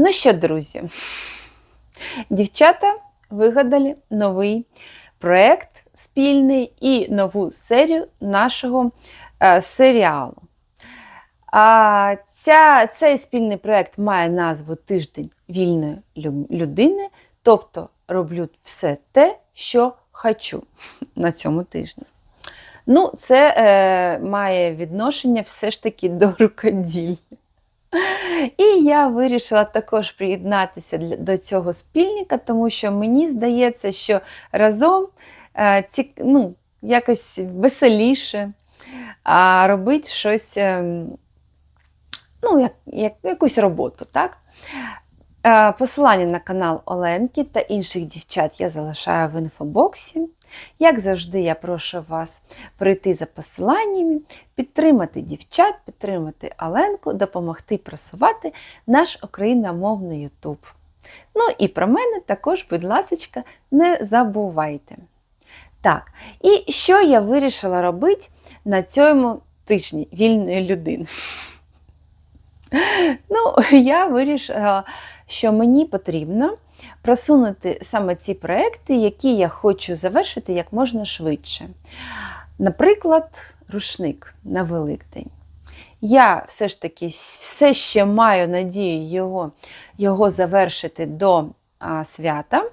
Ну що, друзі, дівчата вигадали новий проєкт спільний і нову серію нашого е, серіалу. А ця, цей спільний проєкт має назву Тиждень вільної людини, тобто роблю все те, що хочу на цьому тижні. Ну, це е, має відношення все ж таки до рукоділля. І я вирішила також приєднатися до цього спільника, тому що мені здається, що разом е, ці, ну, якось веселіше а, робити щось, ем, ну, як, як, якусь роботу. Так? Е, Посилання на канал Оленки та інших дівчат я залишаю в інфобоксі. Як завжди, я прошу вас прийти за посиланнями, підтримати дівчат, підтримати Оленку, допомогти просувати наш україномовний Ютуб. Ну і про мене також, будь ласка, не забувайте. Так, і що я вирішила робити на цьому тижні вільної людини? Ну, я вирішила, що мені потрібно просунути саме ці проекти, які я хочу завершити як можна швидше. Наприклад, рушник на Великдень. Я все ж таки все ще маю надію його, його завершити до а, свята.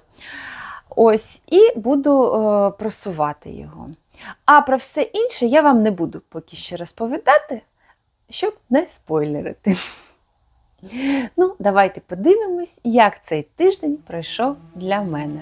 Ось, і буду е, просувати його. А про все інше я вам не буду поки що розповідати, щоб не спойлерити. Ну, давайте подивимось, як цей тиждень пройшов для мене.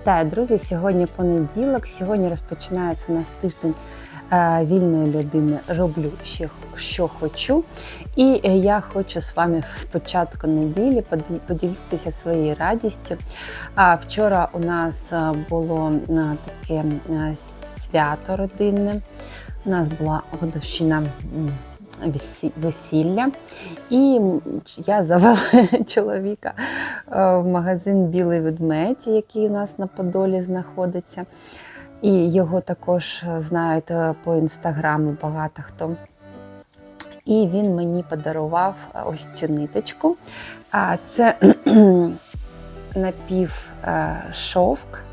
Вітаю, друзі! Сьогодні понеділок. Сьогодні розпочинається нас тиждень е, вільної людини. Роблю ще що хочу. І е, я хочу з вами з початку неділі поді- поділитися своєю радістю. А вчора у нас е, було таке свято родинне. У нас була годовщина весілля. І я завела чоловіка е, в магазин Білий ведмедь, який у нас на Подолі знаходиться. І його також знають е, по інстаграму багато хто. І він мені подарував е, ось цю ниточку. А це напів шовк,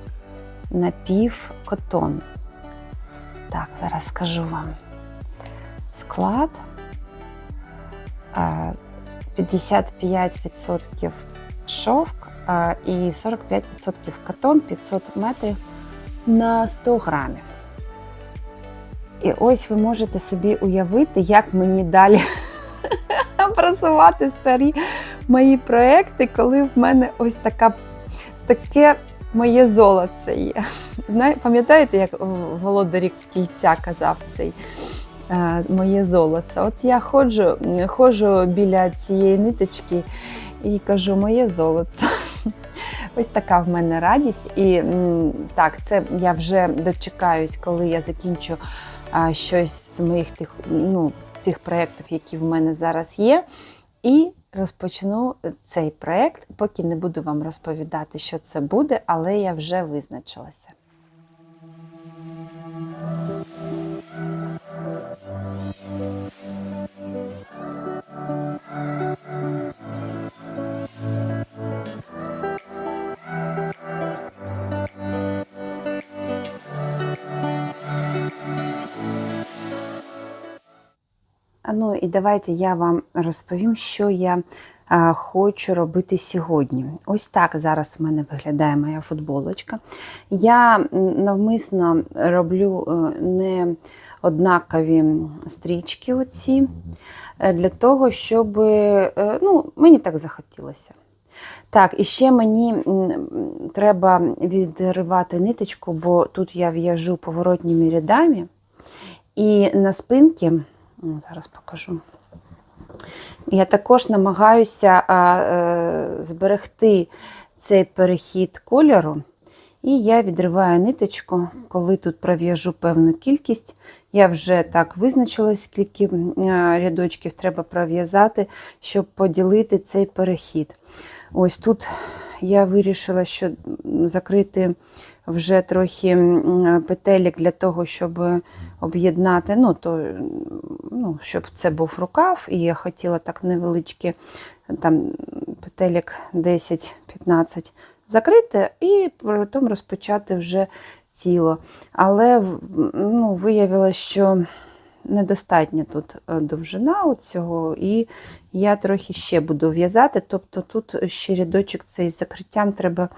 напів котон. Так, зараз скажу вам склад. А, 55% шовк і 45% катон 500 метрів на 100 грамів. І ось ви можете собі уявити, як мені далі просувати старі мої проекти, коли в мене ось така, таке моє золоце є. Пам'ятаєте, як володарі кільця казав цей моє золоце. От я ходжу, ходжу біля цієї ниточки і кажу, моє золоце. Ось така в мене радість. І так, це я вже дочекаюсь, коли я закінчу а, щось з моїх тих, ну, тих проєктів, які в мене зараз є. І розпочну цей проєкт, поки не буду вам розповідати, що це буде, але я вже визначилася. Ну і давайте я вам розповім, що я а, хочу робити сьогодні. Ось так зараз у мене виглядає моя футболочка. Я навмисно роблю е, не однакові стрічки оці, е, для того, щоб е, ну, мені так захотілося. Так, і ще мені треба відривати ниточку, бо тут я в'яжу поворотніми рядами. І на спинці, ну, зараз покажу. Я також намагаюся а, е, зберегти цей перехід кольору. І я відриваю ниточку, коли тут пров'яжу певну кількість. Я вже так визначилась, скільки е, рядочків треба пров'язати, щоб поділити цей перехід. Ось тут я вирішила, що закрити вже трохи м, петелек для того, щоб об'єднати, ну, то, ну, щоб це був рукав, і я хотіла так невеличкі там, петелек 10-15 закрити і потім розпочати вже тіло. Але ну, виявилося, що недостатня тут е, довжина цього, і я трохи ще буду в'язати, тобто тут ще рядочок цей з закриттям треба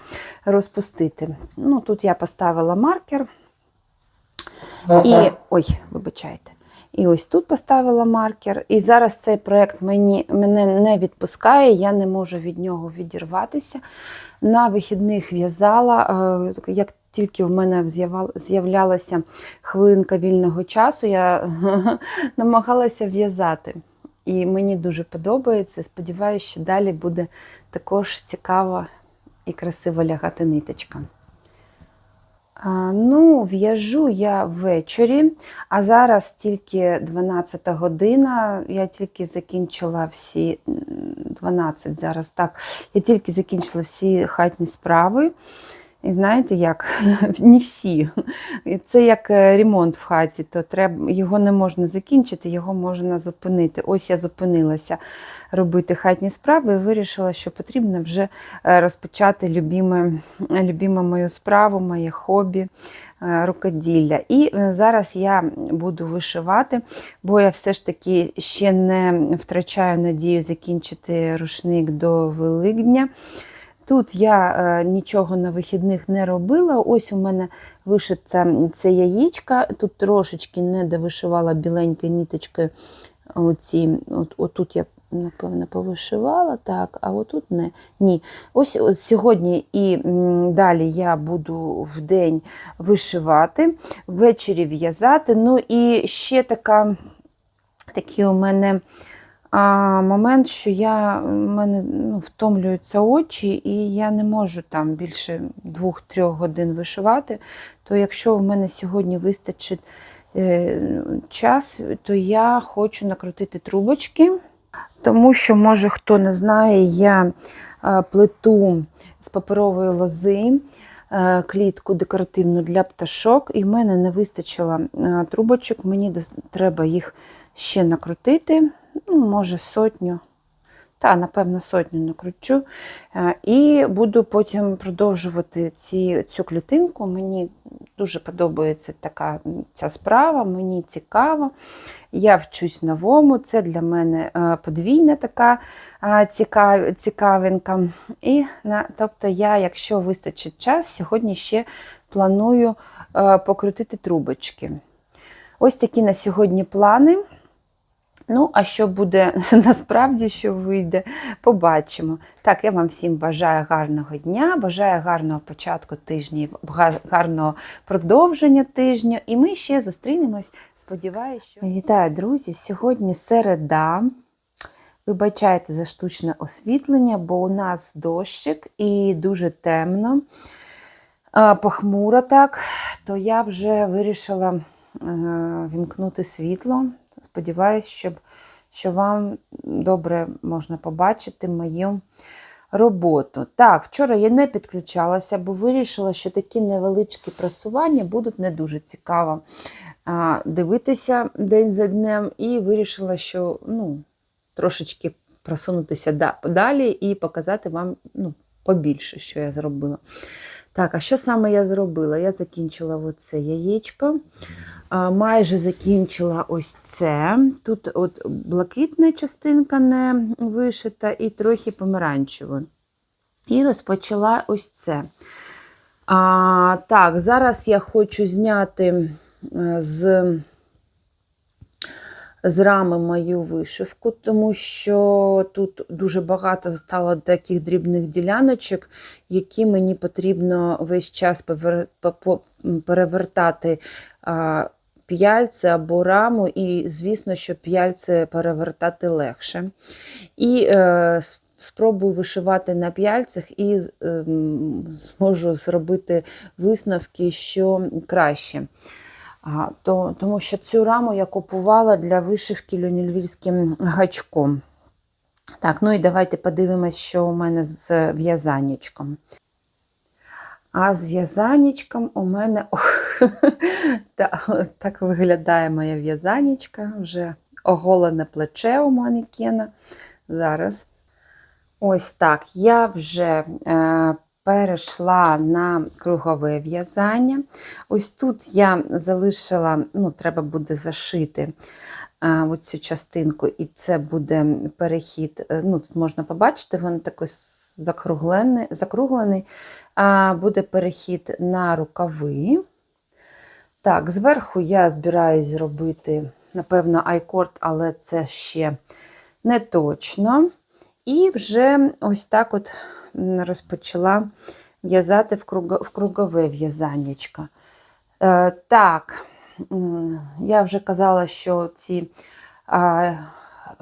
розпустити. Ну, Тут я поставила маркер. І ой, вибачайте. І ось тут поставила маркер. І зараз цей проєкт мені, мене не відпускає, я не можу від нього відірватися. На вихідних в'язала. е, Як тільки в мене з'являлася хвилинка вільного часу, я намагалася в'язати. І мені дуже подобається. Сподіваюся, що далі буде також цікава і красиво лягати ниточка. Ну, в'яжу я ввечері, а зараз тільки 12 година. Я тільки закінчила всі м, 12 зараз так. Я тільки закінчила всі хатні справи. І знаєте як? Не всі. Це як е, ремонт в хаті, то треба, його не можна закінчити, його можна зупинити. Ось я зупинилася робити хатні справи і вирішила, що потрібно вже е, розпочати любіме, любіме мою справу, моє хобі, е, рукоділля. І зараз я буду вишивати, бо я все ж таки ще не втрачаю надію закінчити рушник до Великдня. Тут я е, нічого на вихідних не робила. Ось у мене вишита це яєчка. Тут трошечки не довишивала біленькою ниточкою. Оці, от, отут я, напевно, повишивала, так, а отут не. Ні. Ось, сьогодні і далі я буду в день вишивати, ввечері в'язати. Ну і ще така, такий у мене. А момент, що я, в мене ну, втомлюються очі, і я не можу там більше 2-3 годин вишивати, то якщо в мене сьогодні вистачить е, час, то я хочу накрутити трубочки, тому що, може, хто не знає, я е, плету з паперової лози е, клітку декоративну для пташок, і в мене не вистачило е, трубочок, мені треба їх ще накрутити ну, може, сотню. Та, напевно, сотню накручу. Е, І буду потім продовжувати ці, цю клітинку. Мені дуже подобається така ця справа, мені цікаво. Я вчусь новому, це для мене е, подвійна така е, цікав, цікавинка. І, тобто, я, якщо вистачить час, сьогодні ще планую покрутити трубочки. Ось такі на сьогодні плани. Ну, а що буде насправді, що вийде, побачимо. Так, я вам всім бажаю гарного дня, бажаю гарного початку тижня, гарного продовження тижня. І ми ще зустрінемось. Сподіваюся, що вітаю, друзі! Сьогодні середа. Вибачайте за штучне освітлення, бо у нас дощик і дуже темно, похмуро так, то я вже вирішила е, вімкнути світло. Сподіваюсь, щоб що вам добре можна побачити мою роботу. Так, вчора я не підключалася, бо вирішила, що такі невеличкі просування будуть не дуже цікаво дивитися день за днем, і вирішила, що ну, трошечки просунутися далі і показати вам ну, побільше, що я зробила. Так, а що саме я зробила? Я закінчила оце яєчко. Майже закінчила ось це. Тут от блакитна частинка не вишита, і трохи помаранчева. І розпочала ось це. А, так, зараз я хочу зняти е, з, з рами мою вишивку, тому що тут дуже багато стало таких дрібних діляночок, які мені потрібно весь час перевертати. П'яльце або раму, і, звісно, що п'яльце перевертати легше. І е, спробую вишивати на п'яльцях і ем, зможу зробити висновки, що краще. А, то, тому що цю раму я купувала для вишивки люнільвільським гачком. Так, ну і давайте подивимось, що у мене з в'язаннячком. А з в'язанічком у мене ох, так виглядає моя в'язанічка, вже оголене плече у манекена. Зараз. Ось так. Я вже е, перейшла на кругове в'язання. Ось тут я залишила, ну, треба буде зашити е, оцю частинку, і це буде перехід. е, Ну, тут можна побачити, він такий закруглений, закруглений. А, буде перехід на рукави. Так, зверху я збираюсь зробити, напевно, айкорд, але це ще не точно. І вже ось так от розпочала в'язати в, круго, в кругове в'язаннячко. Е, так, я вже казала, що ці а,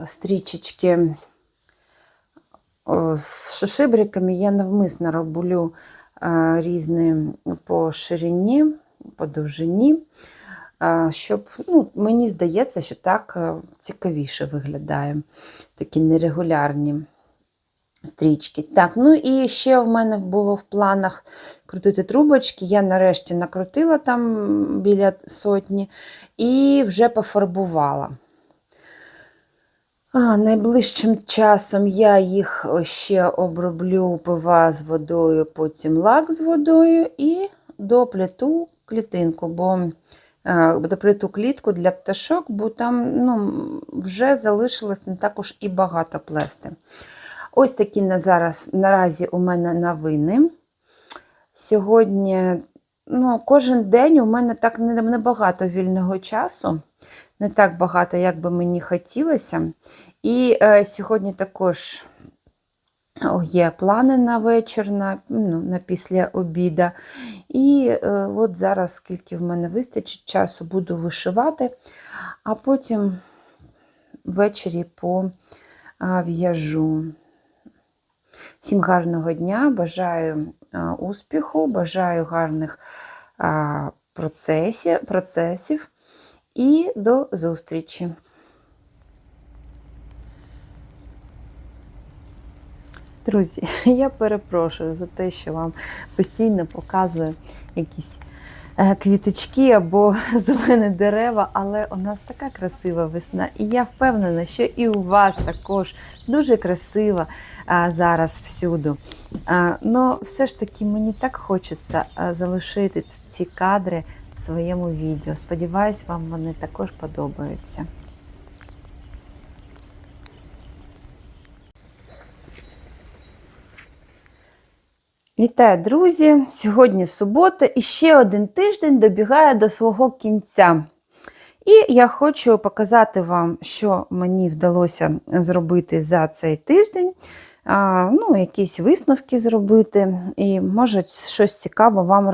стрічечки з шишибриками я навмисно роблю а, різні по ширині, по довжині, щоб, ну, мені здається, що так е, цікавіше виглядає. Такі нерегулярні стрічки. Так, ну і ще в мене було в планах крутити трубочки. Я нарешті накрутила там біля сотні і вже пофарбувала. А, найближчим часом я їх ще оброблю пива з водою, потім лак з водою і доплету клітинку, бо е, клітку для пташок, бо там ну, вже залишилось не також і багато плести. Ось такі на зараз наразі у мене новини. Сьогодні, ну, кожен день у мене так не- небагато вільного часу, не так багато, як би мені хотілося. І е, сьогодні також є плани на вечір, на, ну, на після обіда. І е, от зараз, скільки в мене вистачить часу, буду вишивати, а потім ввечері по а, в'яжу. Всім гарного дня, бажаю успіху, бажаю гарних процесів, процесів і до зустрічі! Друзі, я перепрошую за те, що вам постійно показую якісь е, квіточки або зелені дерева, але у нас така красива весна, і я впевнена, що і у вас також дуже красива а, зараз всюду. А, но все ж таки мені так хочеться а, залишити ці кадри в своєму відео. Сподіваюсь, вам вони також подобаються. Вітаю, друзі! Сьогодні субота і ще один тиждень добігає до свого кінця. І я хочу показати вам, що мені вдалося зробити за цей тиждень. Ну, Якісь висновки зробити, і може щось цікаве вам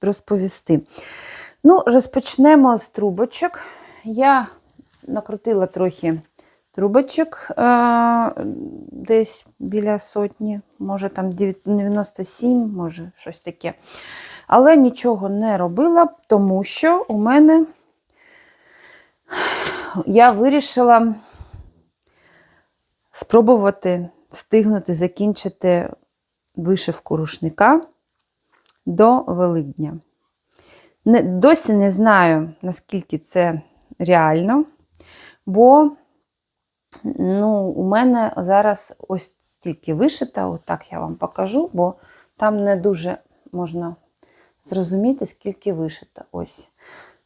розповісти. Ну, Розпочнемо з трубочок. Я накрутила трохи трубочок десь біля сотні, може там 97, може щось таке. Але нічого не робила, тому що у мене я вирішила спробувати встигнути закінчити вишивку рушника до Великдня. Не, досі не знаю, наскільки це реально, бо ну, у мене зараз ось стільки вишита, отак я вам покажу, бо там не дуже можна зрозуміти, скільки вишита. Ось.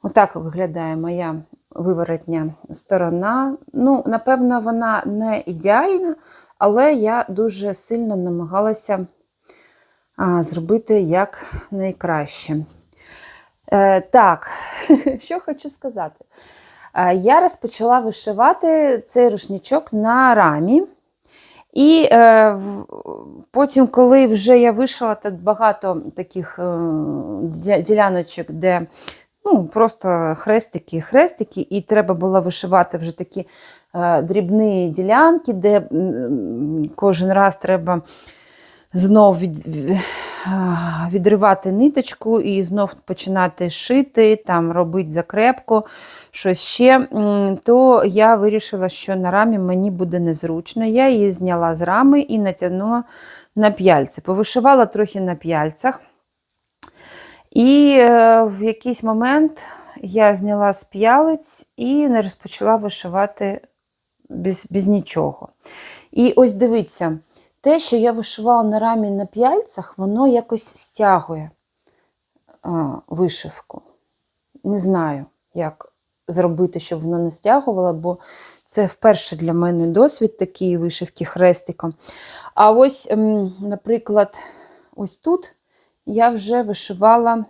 Отак виглядає моя виворотня сторона. Ну, напевно, вона не ідеальна, але я дуже сильно намагалася зробити як найкраще. Е, так, що хочу сказати. Е, я розпочала вишивати цей рушничок на рамі. І е, потім, коли вже я вишила тут багато таких е, діляночок, де ну, просто хрестики, хрестики, і треба було вишивати вже такі е, дрібні ділянки, де кожен раз треба знов від, відривати ниточку і знов починати шити, там робити закрепку, щось ще, то я вирішила, що на рамі мені буде незручно. Я її зняла з рами і натягнула на п'яльці. Повишивала трохи на п'яльцях. І е, в якийсь момент я зняла з п'ялиць і не розпочала вишивати без, без нічого. І ось дивіться, те, що я вишивала на рамі на п'яльцях, воно якось стягує а, вишивку. Не знаю, як зробити, щоб воно не стягувало, бо це вперше для мене досвід такої вишивки хрестиком. А ось, ем, наприклад, ось тут я вже вишивала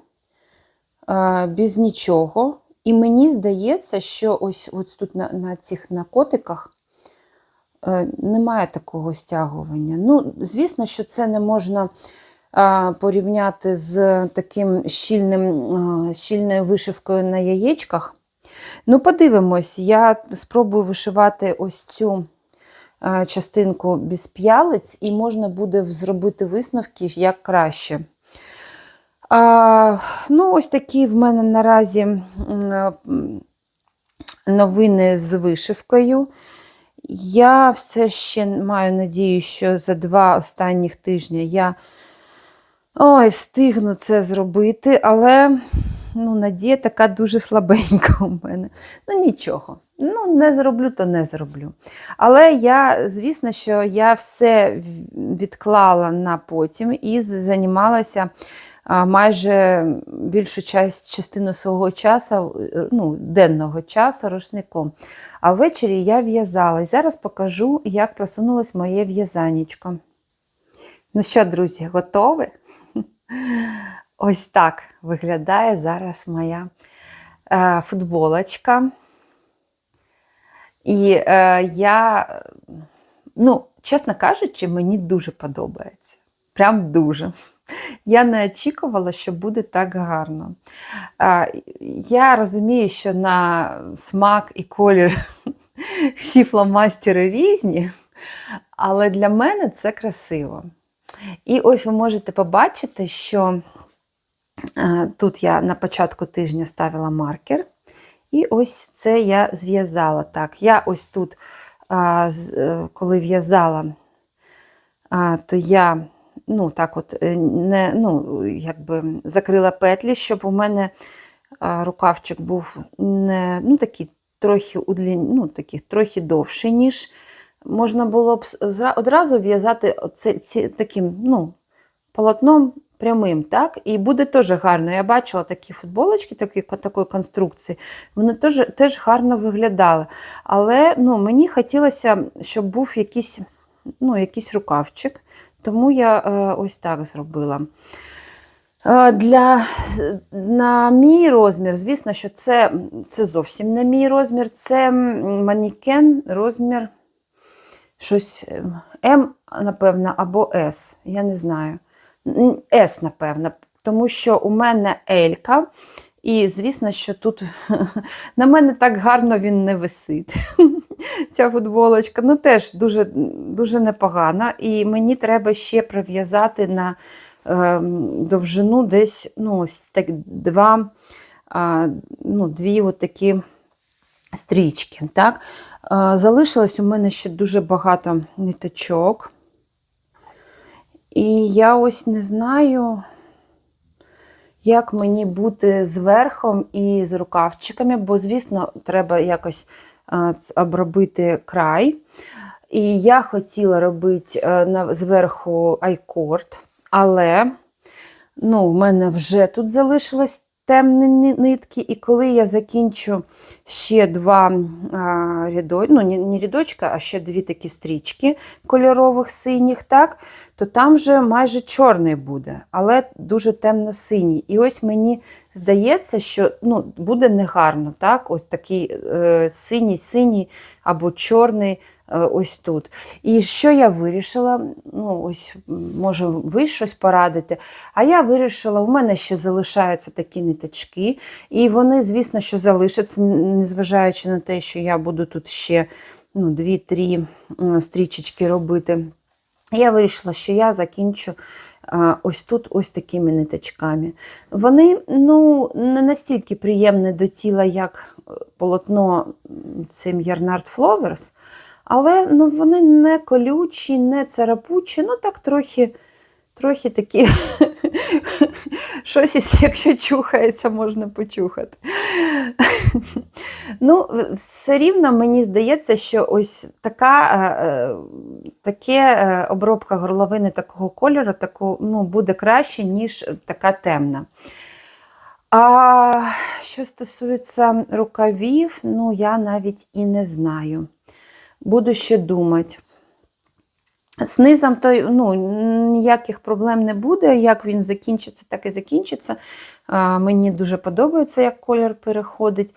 е, без нічого. І мені здається, що ось, ось тут на, на цих на котиках немає такого стягування. Ну, звісно, що це не можна е, порівняти з таким щільним, е, щільною вишивкою на яєчках. Ну, подивимось, я спробую вишивати ось цю е, частинку без п'ялиць, і можна буде зробити висновки, як краще. А, ну, ось такі в мене наразі новини з вишивкою. Я все ще маю надію, що за два останніх тижні я ой, встигну це зробити, але ну, надія така дуже слабенька у мене. Ну, нічого. Ну, не зроблю, то не зроблю. Але я, звісно, що я все відклала на потім і займалася майже більшу часть, частину свого часу, е, ну, денного часу рушником. А ввечері я в'язала. І зараз покажу, як просунулось моє в'язанечко. Ну що, друзі, готові? Ось так виглядає зараз моя е, футболочка. І е, я, ну, чесно кажучи, мені дуже подобається. Прям дуже. Я не очікувала, що буде так гарно. Я розумію, що на смак і колір всі фломастери різні, але для мене це красиво. І ось ви можете побачити, що е, тут я на початку тижня ставила маркер. І ось це я зв'язала. Так, я ось тут, е, коли в'язала, то я ну, так от, е, не, ну, якби закрила петлі, щоб у мене рукавчик був не, ну, такий трохи удлін, ну, такий, трохи довший, ніж можна було б одразу в'язати таким ну, полотном прямим, так? І буде теж гарно. Я бачила такі футболочки такі, такої конструкції, вони теж, теж гарно виглядали. Але ну, мені хотілося, щоб був якийсь, ну, якийсь рукавчик, тому я е, ось так зробила. Е, Для, на мій розмір, звісно, що це, це зовсім не мій розмір, це манікен розмір щось ем, М, напевно, або С, я не знаю. С, напевно, тому що у мене Елька, і звісно, що тут на мене так гарно він не висить. Ця футболочка. Ну, теж дуже, дуже непогана. І мені треба ще прив'язати на ем, довжину десь ну, ось так, два, а, ну, дві от такі стрічки. Так? А, Залишилось у мене ще дуже багато ниточок. І я ось не знаю, як мені бути з верхом і з рукавчиками, бо, звісно, треба якось обробити край. І я хотіла робити е, зверху айкорд, але ну, в мене вже тут залишилось темні нитки, і коли я закінчу ще два а, рядо, ну, не, рядочка, а ще дві такі стрічки кольорових синіх, так, то там вже майже чорний буде, але дуже темно-синій. І ось мені здається, що ну, буде негарно, так? Ось такий е, синій-синій або чорний ось тут. І що я вирішила? Ну, ось, може, ви щось порадите. А я вирішила, у мене ще залишаються такі ниточки, і вони, звісно, що залишаться, незважаючи на те, що я буду тут ще ну, 2-3 стрічечки робити. Я вирішила, що я закінчу ось тут ось такими ниточками. Вони ну, не настільки приємні до тіла, як е, полотно цим Yarnard Flowers, але ну, вони не колючі, не царапучі, ну так трохи, трохи такі. Щось, якщо чухається, можна почухати. Ну, все рівно мені здається, що ось така, е, е, таке е, обробка горловини такого кольору таку, ну, буде краще, ніж така темна. А що стосується рукавів, ну я навіть і не знаю. Буду ще думати. З то ну, ніяких проблем не буде. Як він закінчиться, так і закінчиться. А, мені дуже подобається, як колір переходить.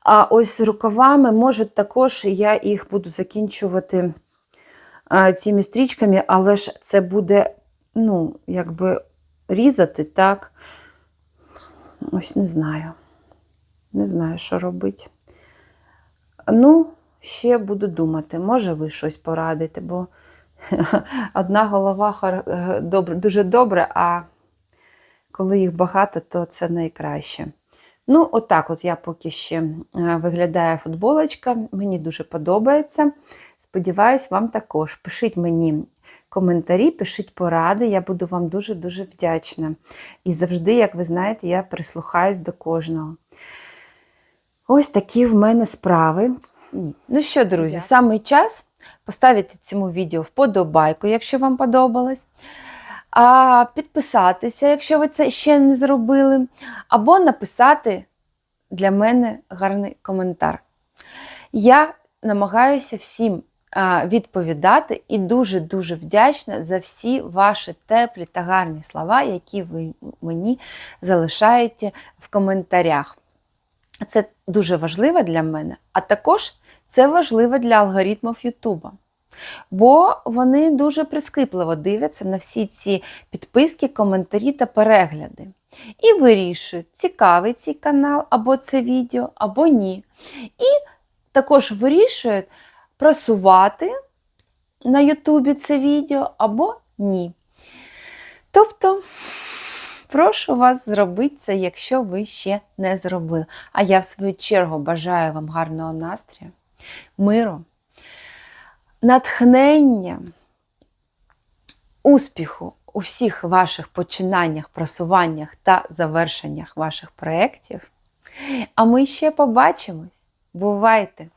А ось рукавами, може, також я їх буду закінчувати а, цими стрічками, але ж це буде, ну, якби різати, так. Ось не знаю. Не знаю, що робити. Ну, ще буду думати, може ви щось порадите, бо одна голова е, дуже добре, а коли їх багато, то це найкраще. Ну, отак от я поки ще е, виглядає футболочка. Мені дуже подобається. Сподіваюсь, вам також. Пишіть мені коментарі, пишіть поради. Я буду вам дуже-дуже вдячна. І завжди, як ви знаєте, я прислухаюсь до кожного. Ось такі в мене справи. Ну що, друзі, Дякую. саме час поставити цьому відео вподобайку, якщо вам подобалось. А підписатися, якщо ви це ще не зробили, або написати для мене гарний коментар. Я намагаюся всім відповідати і дуже-дуже вдячна за всі ваші теплі та гарні слова, які ви мені залишаєте в коментарях. Це дуже важливо для мене, а також це важливо для алгоритмів Ютуба. Бо вони дуже прискіпливо дивляться на всі ці підписки, коментарі та перегляди. І вирішують, цікавий цей канал або це відео, або ні. І також вирішують просувати на Ютубі це відео або ні. Тобто, прошу вас зробити це, якщо ви ще не зробили. А я, в свою чергу, бажаю вам гарного настрою, миру, натхнення, успіху у всіх ваших починаннях, просуваннях та завершеннях ваших проєктів. А ми ще побачимось. Бувайте!